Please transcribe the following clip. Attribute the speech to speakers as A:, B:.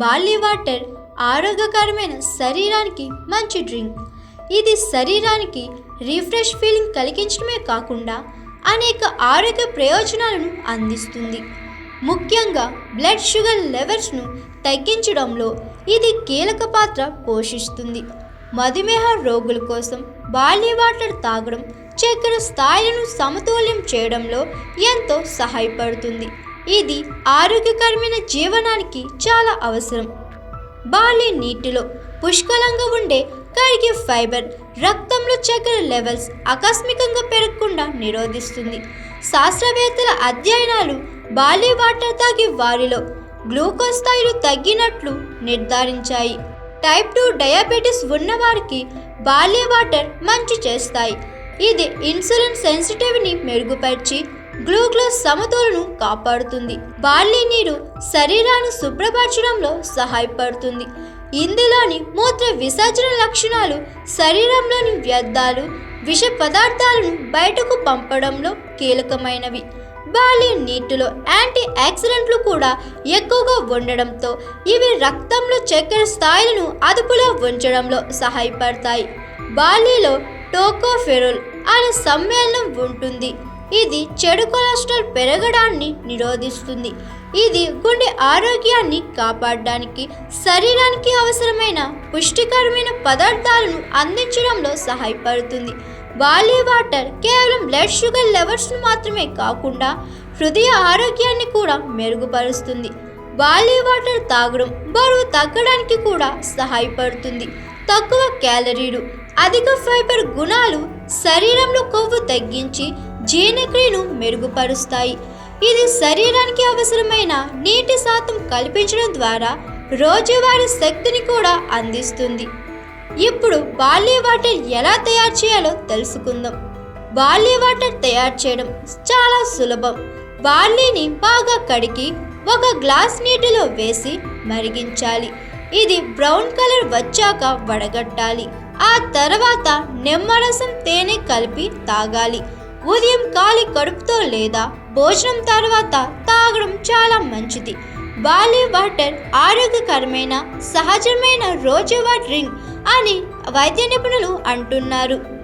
A: Barley water ఆరోగ్యకరమైన శరీరానికి మంచి డ్రింక్. ఇది శరీరానికి రిఫ్రెష్ ఫీలింగ్ కలిగించడమే కాకుండా అనేక ఆరోగ్య ప్రయోజనాలను అందిస్తుంది. ముఖ్యంగా బ్లడ్ షుగర్ లెవెల్స్ను తగ్గించడంలో ఇది కీలక పాత్ర పోషిస్తుంది. మధుమేహ రోగుల కోసం బార్లీ వాటర్ తాగడం చక్కెర స్థాయిలను సమతుల్యం చేయడంలో ఎంతో సహాయపడుతుంది. ఇది ఆరోగ్యకరమైన జీవనానికి చాలా అవసరం. బార్లీ నీటిలో పుష్కలంగా ఉండే కరిగే ఫైబర్ రక్తంలో చక్కెర లెవెల్స్ ఆకస్మికంగా పెరగకుండా నిరోధిస్తుంది. శాస్త్రవేత్తల అధ్యయనాలు బార్లీ వాటర్ తాగే వారిలో గ్లూకోజ్ స్థాయిలు తగ్గినట్లు నిర్ధారించాయి. టైప్ టూ డయాబెటీస్ ఉన్నవారికి బార్లీ వాటర్ మంచి చేస్తాయి. ఇది ఇన్సులిన్ సెన్సిటివ్ని మెరుగుపరిచి గ్లూకోజ్ సమతులను కాపాడుతుంది. బార్లీ నీరు శరీరాన్ని శుభ్రపరచడంలో సహాయపడుతుంది. ఇందులోని మూత్ర విసర్జన లక్షణాలు శరీరంలోని వ్యర్థాలు విష పదార్థాలను బయటకు పంపడంలో కీలకమైనవి. బాలి నీటిలో యాంటీ ఆక్సిడెంట్లు కూడా ఎక్కువగా ఉండడంతో ఇవి రక్తంలో చక్కెర స్థాయిలను అదుపులో ఉంచడంలో సహాయపడతాయి. బార్లీలో టోకోఫెరోల్ అనే సమ్మేళనం ఉంటుంది. ఇది చెడు కొలెస్ట్రాల్ పెరగడాన్ని నిరోధిస్తుంది. ఇది గుండె ఆరోగ్యాన్ని కాపాడడానికి శరీరానికి అవసరమైన పుష్టికరమైన పదార్థాలను అందించడంలో సహాయపడుతుంది. బాలీ వాటర్ కేవలం బ్లడ్ షుగర్ లెవెల్స్ను మాత్రమే కాకుండా హృదయ ఆరోగ్యాన్ని కూడా మెరుగుపరుస్తుంది. బాలీ వాటర్ తాగడం బరువు తగ్గడానికి కూడా సహాయపడుతుంది. తక్కువ క్యాలరీలు అధిక ఫైబర్ గుణాలు శరీరంలో కొవ్వు తగ్గించి జీర్ణక్రియను మెరుగుపరుస్తాయి. ఇది శరీరానికి అవసరమైన నీటి శాతం కల్పించడం ద్వారా రోజువారీ శక్తిని కూడా అందిస్తుంది. ఇప్పుడు బార్లీ వాటర్ ఎలా తయారు చేయాలో తెలుసుకుందాం. బార్లీ వాటర్ తయారు చేయడం చాలా సులభం. బార్లీని బాగా కడిగి ఒక గ్లాస్ నీటిలో వేసి మరిగించాలి. ఇది బ్రౌన్ కలర్ వచ్చాక వడగట్టాలి. ఆ తర్వాత నిమ్మరసం తేనె కలిపి తాగాలి. ఉదయం ఖాళీ కడుపుతో లేదా భోజనం తర్వాత తాగడం చాలా మంచిది. బార్లీ వాటర్ ఆరోగ్యకరమైన సహజమైన రోజువారీ డ్రింక్ అని వైద్య నిపుణులు అంటున్నారు.